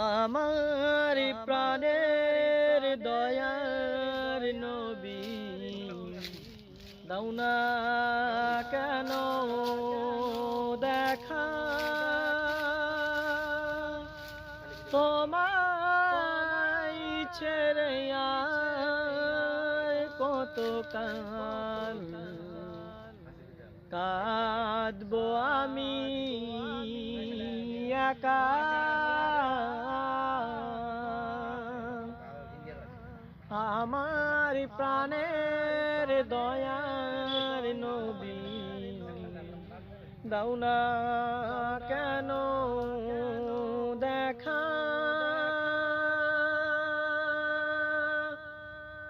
আমার প্রাণের দয়ার নবী। দাউনা কেন দেখা? তোমায় ছেড়ে কত কাল কাঁদবো আমি একা? আমার প্রাণের দয়ার নবী। দাও না কেন দেখা?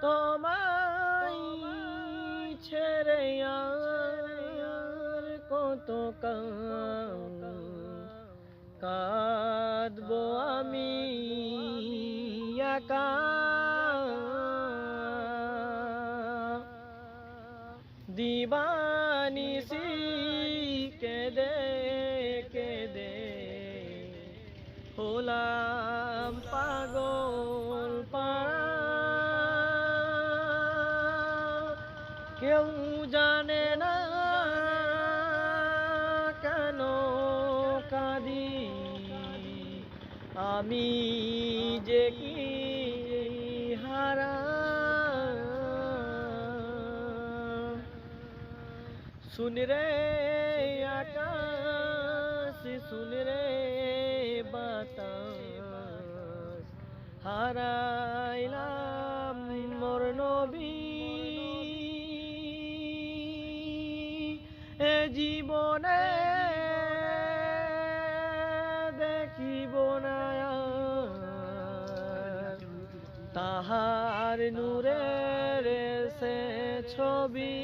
তোমায় ছেড়ে আর কত কাঁদবো আমি একা। দিবানিসি কেদে কেদে। হলাম পাগল পাড়া। কেউ জানে না কেন কাঁদি। আমি যে কি শুন রে আকাশ শুন রে বাতাস হারাইলাম মোর নবী এ জীবনে দেখিব না তাহার নূরের সে ছবি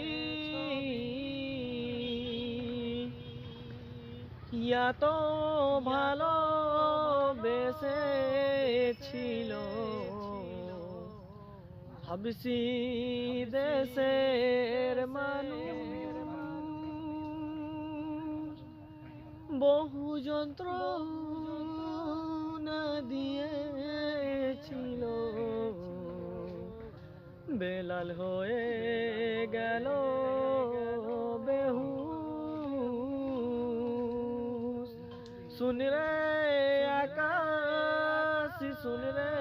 ইয়া তো ভালো বেসেছিল হাবসি দেশের মানুষ বহু যন্ত্র না দিয়েছিল। বেলাল হয়ে গেল শুন রে আকাশ শুন রে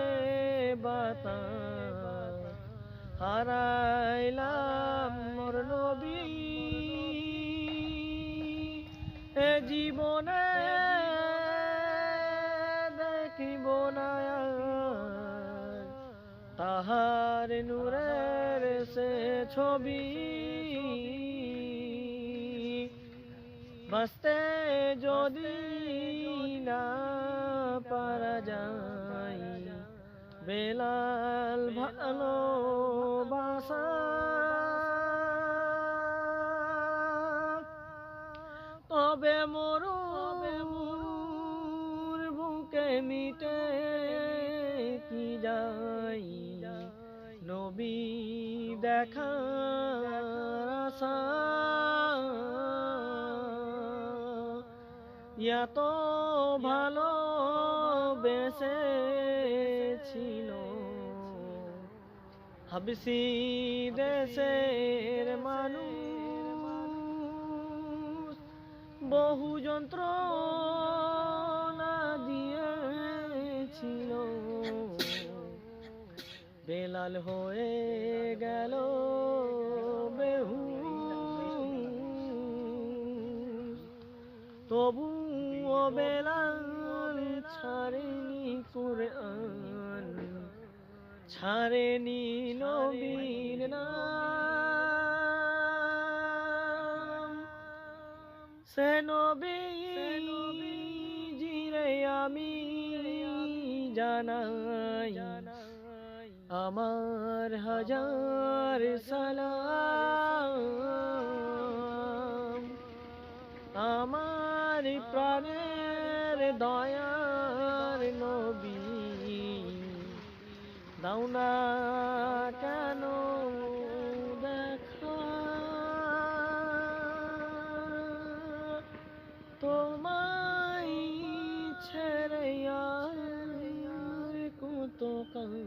বাতাস হারাইলাম মোর নবী এ জীবনে দেখিব না তাহার নূরের সে ছবি বাঁচতে যদি না পারা যায়। বেলাল ভালো বাসা তবে মরু বুকে মিটে কি যাই নবী দেখা আশা। এত ভালো বেসেছিল হাবসি দেশের মানুষ বহু যন্ত্র দিয়েছিল। বেলাল হয়ে গেল ও বেলাল ছাড়েনি কুরআন, ছাড়েনি নবীর নাম। সে নবী জিরে আমি জানাই, আমার হাজার সালাম প্রাণের দয়ার নবী। দাও না কেন দেখা? তোমায় ছেড়ে আর কাঁদবো